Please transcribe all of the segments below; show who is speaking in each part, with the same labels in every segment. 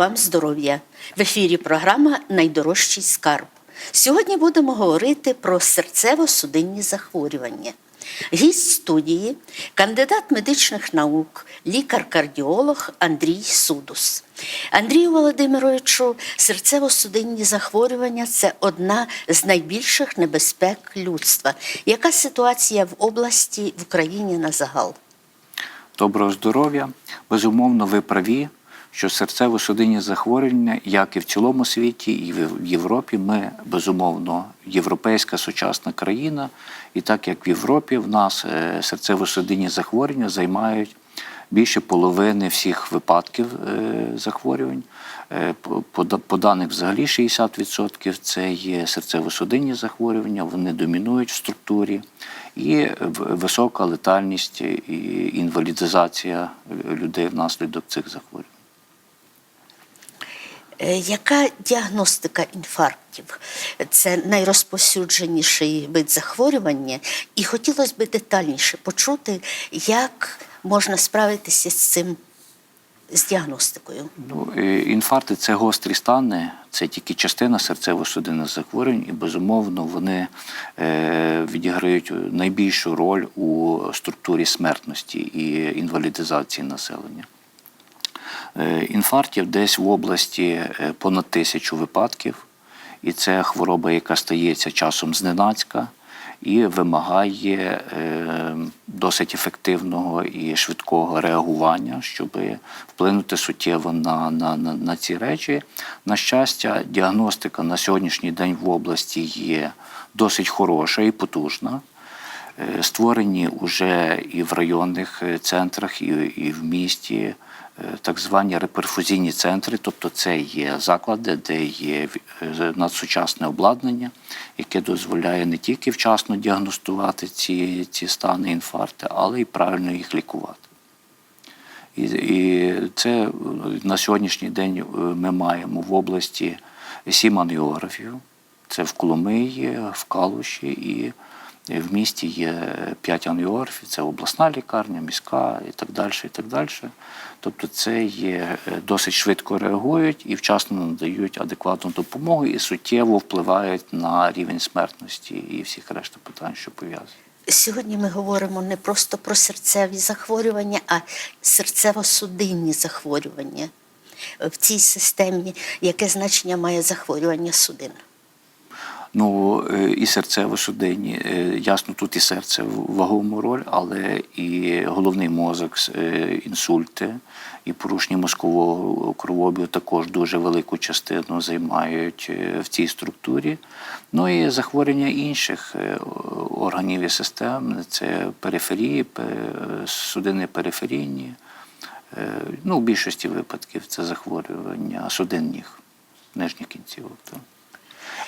Speaker 1: вам здоров'я! В ефірі програма Найдорожчий скарб. Сьогодні будемо говорити про серцево-судинні захворювання. Гість студії, кандидат медичних наук, лікар-кардіолог Андрій Судус. Андрію Володимировичу, серцево-судинні захворювання це одна з найбільших небезпек людства. Яка ситуація в області в Україні на загал?
Speaker 2: Доброго здоров'я. Безумовно, ви праві, що серцево-судинні захворювання, як і в цілому світі, і в Європі, ми безумовно європейська сучасна країна, і так як в Європі в нас е, серцево-судинні захворювання займають більше половини всіх випадків е, захворювань. Е, по- По, да- по даних взагалі 60% це є серцево-судинні захворювання, вони домінують в структурі, і висока летальність і інвалідизація людей внаслідок цих захворювань.
Speaker 1: Е, Яка діагностика інфарктів? Це найрозповсюдженіший вид захворювання, і хотілося б детальніше почути, як можна справитися з цим з діагностикою.
Speaker 2: Ну, е, інфаркти це гострі стани, це тільки частина серцево-судинних захворювань, і безумовно вони е, відіграють найбільшу роль у структурі смертності і інвалідизації населення. Е, Інфарктів десь в області е, понад тисячу випадків, і це хвороба, яка стається часом зненацька і вимагає е, досить ефективного і швидкого реагування, щоб вплинути суттєво на, на, на, на ці речі. На щастя, діагностика на сьогоднішній день в області є досить хороша і потужна. Створені вже і в районних центрах, і, і в місті так звані реперфузійні центри, тобто це є заклади, де є е, надсучасне обладнання, яке дозволяє не тільки вчасно діагностувати ці, ці стани інфаркти, але й правильно їх лікувати. І, і це е, на сьогоднішній день е, ми маємо в області сім ангіографів. Це в Коломиї, в Калуші і в місті є п'ять ангіографів, це обласна лікарня, міська і так далі. і так далі. Тобто це є е, досить швидко реагують і вчасно надають адекватну допомогу і суттєво впливають на рівень смертності і всіх решта питань, що пов'язані.
Speaker 1: Сьогодні ми говоримо не просто про серцеві захворювання, а серцево-судинні захворювання. В цій системі яке значення має захворювання судин?
Speaker 2: Ну е, і серцево-судинні, е, ясно, тут і серце вагому роль, але і головний мозок, е, інсульти, і порушення мозкового кровообігу також дуже велику частину займають в цій структурі. Ну і захворювання інших органів і систем це периферії, судини периферійні. Ну, в більшості випадків це захворювання судинних нижніх кінцівок.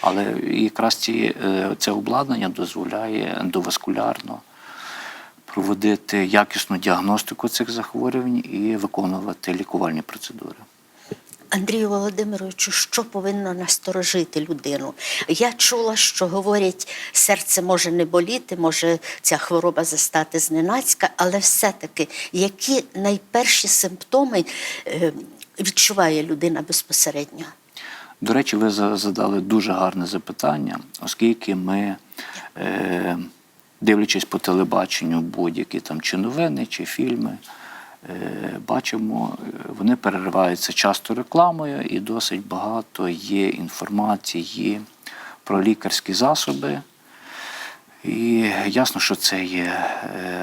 Speaker 2: Але якраз ці, е, це обладнання дозволяє ендоваскулярно проводити якісну діагностику цих захворювань і виконувати лікувальні процедури.
Speaker 1: Андрію Володимировичу, що повинно насторожити людину? Я чула, що говорять, серце може не боліти, може ця хвороба застати зненацька, але все-таки які найперші симптоми е, відчуває людина безпосередньо?
Speaker 2: До речі, ви задали дуже гарне запитання, оскільки ми, е, дивлячись по телебаченню будь-які там чи новини, чи фільми, е, бачимо, е, вони перериваються часто рекламою, і досить багато є інформації про лікарські засоби. І ясно, що це є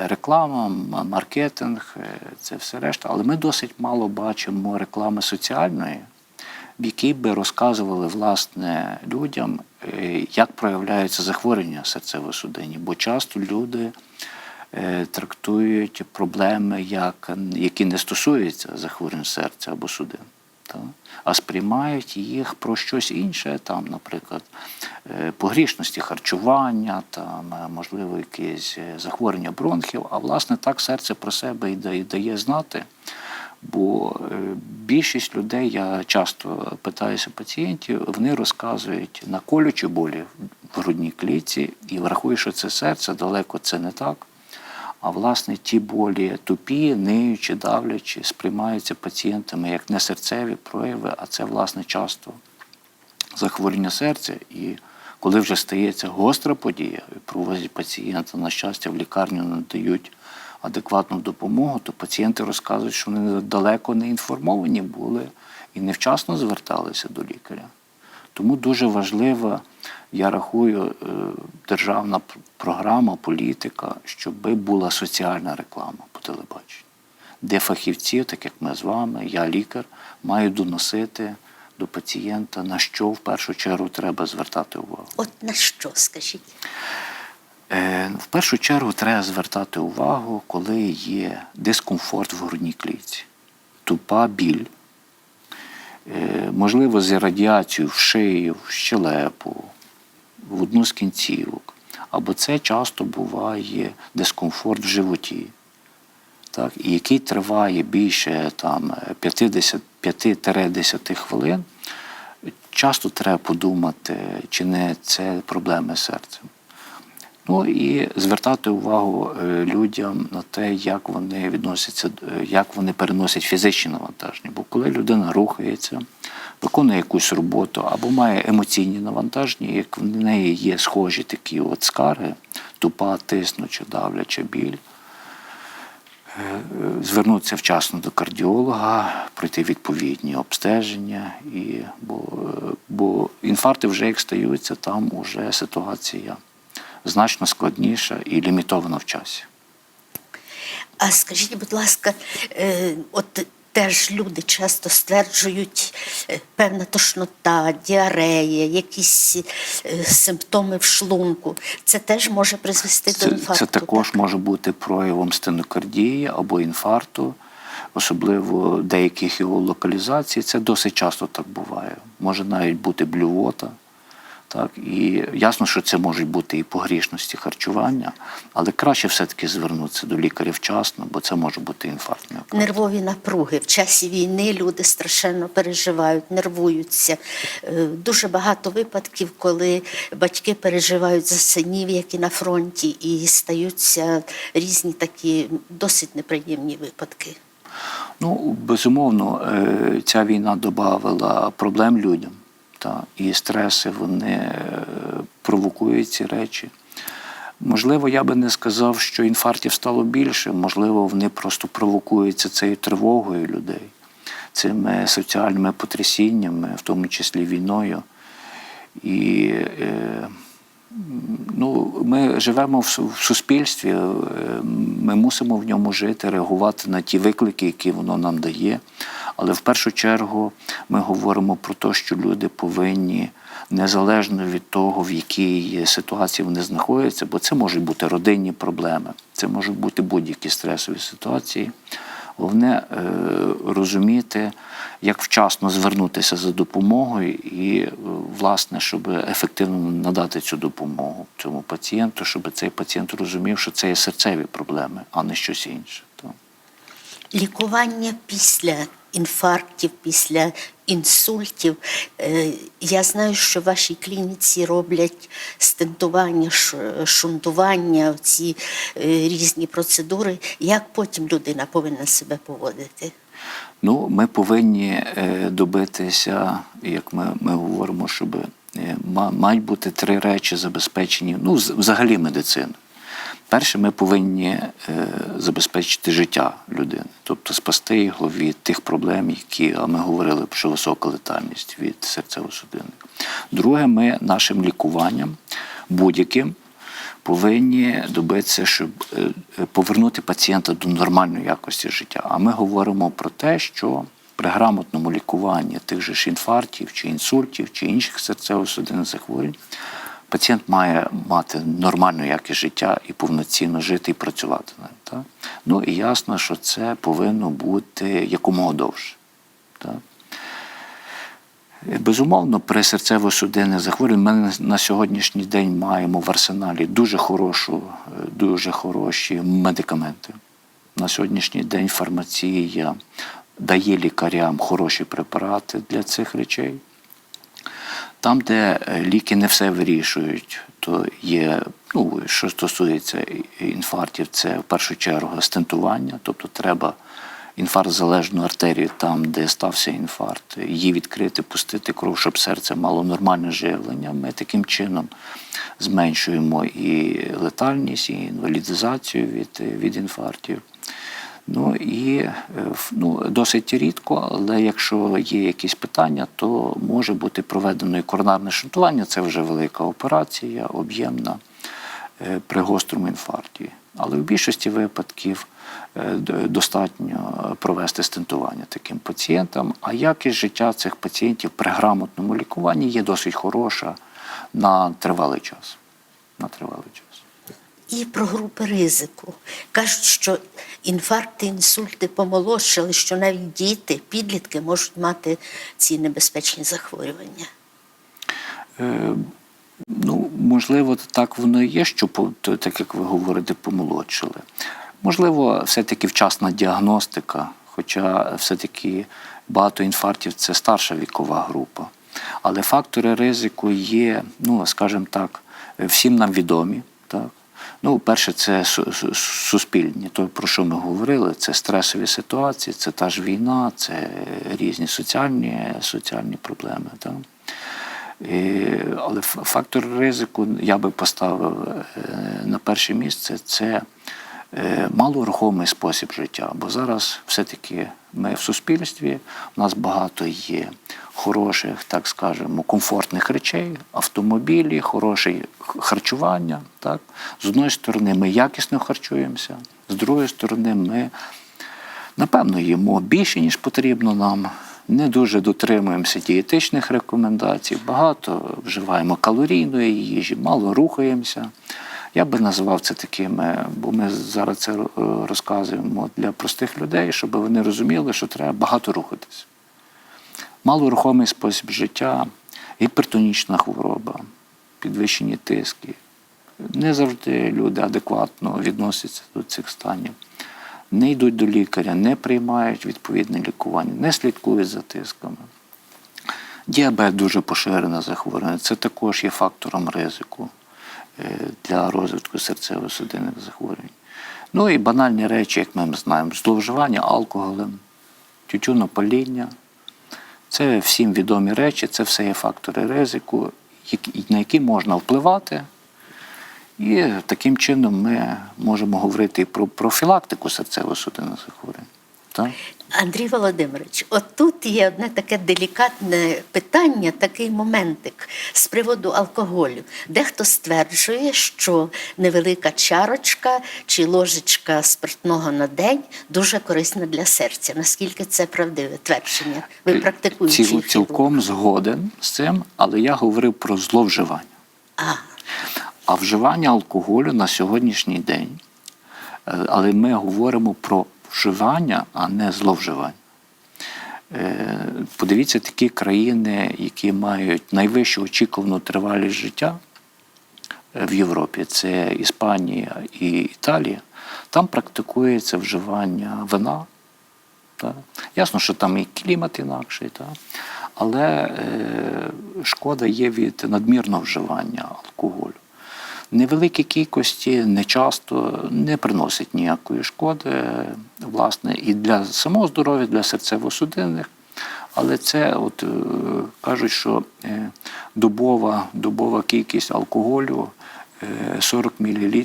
Speaker 2: реклама, маркетинг, це все решта. Але ми досить мало бачимо реклами соціальної, в якій би розказували власне людям, е, як проявляються захворювання серцево-судинні. Бо часто люди е, трактують проблеми, як, які не стосуються захворювань серця або судин. Та? А сприймають їх про щось інше, там, наприклад, е, погрішності харчування, там, можливо, якісь захворювання бронхів. А власне так серце про себе і дає знати. Бо е, більшість людей, я часто питаюся пацієнтів, вони розказують на колючі болі в грудній клітці і врахують, що це серце, далеко це не так. А власне ті болі тупі, ниючі, давлячі, сприймаються пацієнтами як не серцеві прояви, а це власне часто захворювання серця. І коли вже стається гостра подія, і провозять пацієнта, на щастя, в лікарню надають адекватну допомогу, то пацієнти розказують, що вони далеко не інформовані були і невчасно зверталися до лікаря. Тому дуже важлива, я рахую, е, державна програма, політика, щоб була соціальна реклама по телебаченню, де фахівці, так як ми з вами, я лікар, мають доносити до пацієнта, на що в першу чергу треба звертати увагу.
Speaker 1: От на що скажіть?
Speaker 2: Е, В першу чергу треба звертати увагу, коли є дискомфорт в грудній клітці, тупа біль, е, можливо, з радіацією в шию, в щелепу, в одну з кінцівок. Або це часто буває дискомфорт в животі, так, і який триває більше там, 50 5-10 хвилин, часто треба подумати, чи не це проблеми з серцем. Ну і звертати увагу е, людям на те, як вони відносяться, е, як вони переносять фізичні навантаження. Бо коли людина рухається, виконує якусь роботу або має емоційні навантаження, як в неї є схожі такі от скарги, тупа, тиснуча, давляча біль, е, звернутися вчасно до кардіолога, пройти відповідні обстеження, і, бо, бо інфаркти вже як стаються, там уже ситуація значно складніша і лімітована в часі.
Speaker 1: А скажіть, будь ласка, е, от теж люди часто стверджують е, певна тошнота, діарея, якісь е, симптоми в шлунку. Це теж може призвести
Speaker 2: Це,
Speaker 1: до інфаркту.
Speaker 2: це також
Speaker 1: так?
Speaker 2: може бути проявом стенокардії або інфаркту, особливо деяких його локалізацій. Це досить часто так буває. Може навіть бути блювота. Так, і ясно, що це можуть бути і погрішності харчування, але краще все-таки звернутися до лікаря вчасно, бо це може бути інфаркт.
Speaker 1: Нервові напруги в часі війни люди страшенно переживають, нервуються. Е, Дуже багато випадків, коли батьки переживають за синів, які на фронті, і стаються різні такі досить неприємні випадки.
Speaker 2: Ну, безумовно, е, ця війна додавала проблем людям. Та, і стреси вони е, провокують ці речі. Можливо, я би не сказав, що інфарктів стало більше, можливо, вони просто провокуються цією тривогою людей, цими соціальними потрясіннями, в тому числі війною. І е, ну, ми живемо в суспільстві, е, ми мусимо в ньому жити, реагувати на ті виклики, які воно нам дає. Але в першу чергу ми говоримо про те, що люди повинні незалежно від того, в якій ситуації вони знаходяться, бо це можуть бути родинні проблеми, це можуть бути будь-які стресові ситуації. Головне е, розуміти, як вчасно звернутися за допомогою, і, е, власне, щоб ефективно надати цю допомогу цьому пацієнту, щоб цей пацієнт розумів, що це є серцеві проблеми, а не щось інше.
Speaker 1: Лікування після інфарктів, після інсультів. Е, Я знаю, що в вашій клініці роблять стентування, шунтування, ці е, різні процедури. Як потім людина повинна себе поводити?
Speaker 2: Ну, ми повинні е, добитися, як ми, ми говоримо, щоб ма- мають бути три речі забезпечені, ну, взагалі медицина. Перше, ми повинні е, забезпечити життя людини, тобто спасти його від тих проблем, які, а ми говорили, що висока летальність від серцево-судинних. Друге, ми нашим лікуванням будь-яким повинні добитися, щоб е, повернути пацієнта до нормальної якості життя. А ми говоримо про те, що при грамотному лікуванні тих же ж інфарктів, чи інсультів, чи інших серцево-судинних захворювань, пацієнт має мати нормальну якість життя і повноцінно жити і працювати. ним, Так? Ну і ясно, що це повинно бути якомога довше. Так? Безумовно, при серцево-судинних захворюваннях ми на сьогоднішній день маємо в арсеналі дуже хорошу, дуже хороші медикаменти. На сьогоднішній день фармація дає лікарям хороші препарати для цих речей. Там, де е, ліки не все вирішують, то є. Ну, що стосується інфарктів, це в першу чергу стентування, тобто треба інфаркт залежну артерію там, де стався інфаркт, її відкрити, пустити кров, щоб серце мало нормальне живлення. Ми таким чином зменшуємо і летальність, і інвалідизацію від, від інфарктів. Ну і е, ну, досить рідко, але якщо є якісь питання, то може бути проведено і коронарне шунтування. Це вже велика операція, об'ємна е, при гострому інфаркті. Але в більшості випадків е, достатньо провести стентування таким пацієнтам. А якість життя цих пацієнтів при грамотному лікуванні є досить хороша на тривалий час. На тривалий час.
Speaker 1: І про групи ризику. Кажуть, що інфаркти, інсульти помолодшали, що навіть діти, підлітки можуть мати ці небезпечні захворювання.
Speaker 2: Е, Ну, можливо, так воно і є, що так як ви говорите, помолодшили. Можливо, все-таки вчасна діагностика, хоча все-таки багато інфарктів це старша вікова група. Але фактори ризику є, ну, скажімо так, всім нам відомі. Так? Ну, перше, це су- су- суспільні, то про що ми говорили, це стресові ситуації, це та ж війна, це різні соціальні, соціальні проблеми. Так? І, але фактор ризику я би поставив е, на перше місце це малорухомий спосіб життя. Бо зараз все-таки ми в суспільстві, у нас багато є хороших, так скажемо, комфортних речей, автомобілі, хороше харчування. Так? З одної сторони, ми якісно харчуємося, з другої сторони, ми Напевно, їмо більше, ніж потрібно нам. Не дуже дотримуємося дієтичних рекомендацій, багато вживаємо калорійної їжі, мало рухаємося. Я би назвав це такими, бо ми зараз це е, розказуємо для простих людей, щоб вони розуміли, що треба багато рухатись. Малорухомий спосіб життя, гіпертонічна хвороба, підвищені тиски. Не завжди люди адекватно відносяться до цих станів не йдуть до лікаря, не приймають відповідне лікування, не слідкують за тисками. Діабет дуже поширене захворювання. Це також є фактором ризику е, для розвитку серцево-судинних захворювань. Ну і банальні речі, як ми знаємо, зловживання алкоголем, тютюнопаління. Це всім відомі речі, це все є фактори ризику, на які можна впливати. І таким чином ми можемо говорити і про профілактику серцево-судинних захворювань. Так?
Speaker 1: Андрій Володимирович, от тут є одне таке делікатне питання, такий моментик з приводу алкоголю. Дехто стверджує, що невелика чарочка чи ложечка спиртного на день дуже корисна для серця. Наскільки це правдиве твердження? Ви практикуючи
Speaker 2: Ціл, цілком згоден з цим, але я говорив про зловживання.
Speaker 1: А,
Speaker 2: А вживання алкоголю на сьогоднішній день, е, але ми говоримо про вживання, а не зловживання. Е, Подивіться такі країни, які мають найвищу очікувану тривалість життя е, в Європі, це Іспанія і Італія. Там практикується вживання вина. Так? Ясно, що там і клімат інакший, так? але е, шкода є від надмірного вживання алкоголю. Невеликі кількості не часто не приносять ніякої шкоди, е, власне, і для самого здоров'я, для серцево-судинних. Але це, от е, кажуть, що е, добова, добова кількість алкоголю е, 40 мл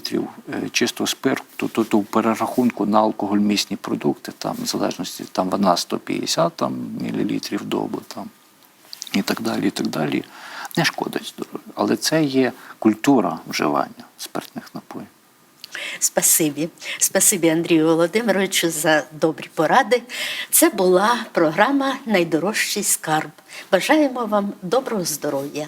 Speaker 2: чистого спирту, то, то в перерахунку на алкогольмісні продукти, там, в залежності, там вона 150 там, мл добу. Там і так далі, і так далі, не шкодить здоров'ю. Але це є культура вживання спиртних напоїв.
Speaker 1: Спасибі. Спасибі Андрію Володимировичу за добрі поради. Це була програма Найдорожчий скарб. Бажаємо вам доброго здоров'я.